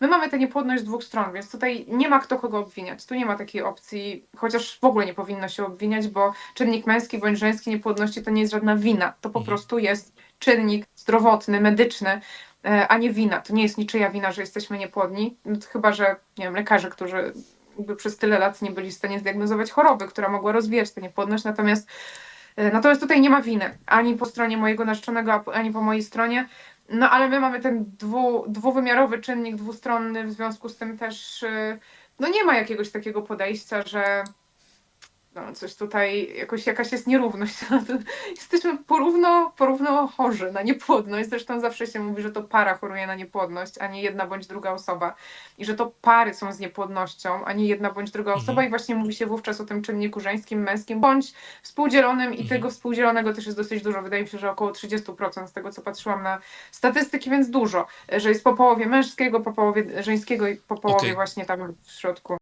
my mamy tę niepłodność z dwóch stron, więc tutaj nie ma kto kogo obwiniać. Tu nie ma takiej opcji, chociaż w ogóle nie powinno się obwiniać, bo czynnik męski bądź żeński niepłodności to nie jest żadna wina. To po Mhm. prostu jest czynnik zdrowotny, medyczny, e, a nie wina. To nie jest niczyja wina, że jesteśmy niepłodni, no chyba, że nie wiem, lekarze, którzy jakby przez tyle lat nie byli w stanie zdiagnozować choroby, która mogła rozwijać tę niepłodność, natomiast e, Natomiast tutaj nie ma winy ani po stronie mojego narzeczonego, ani po mojej stronie. No ale my mamy ten dwu, dwuwymiarowy czynnik dwustronny, w związku z tym też y, no nie ma jakiegoś takiego podejścia, że no, coś tutaj, jakoś, jakaś jest nierówność. Jesteśmy porówno, porówno chorzy na niepłodność. Zresztą zawsze się mówi, że to para choruje na niepłodność, a nie jedna bądź druga osoba. I że to pary są z niepłodnością, a nie jedna bądź druga Mhm. osoba. I właśnie mówi się wówczas o tym czynniku żeńskim, męskim, bądź współdzielonym. I Mhm. tego współdzielonego też jest dosyć dużo. Wydaje mi się, że około 30% z tego, co patrzyłam na statystyki, więc dużo. Że jest po połowie męskiego, po połowie żeńskiego i po połowie Okej. właśnie tam w środku.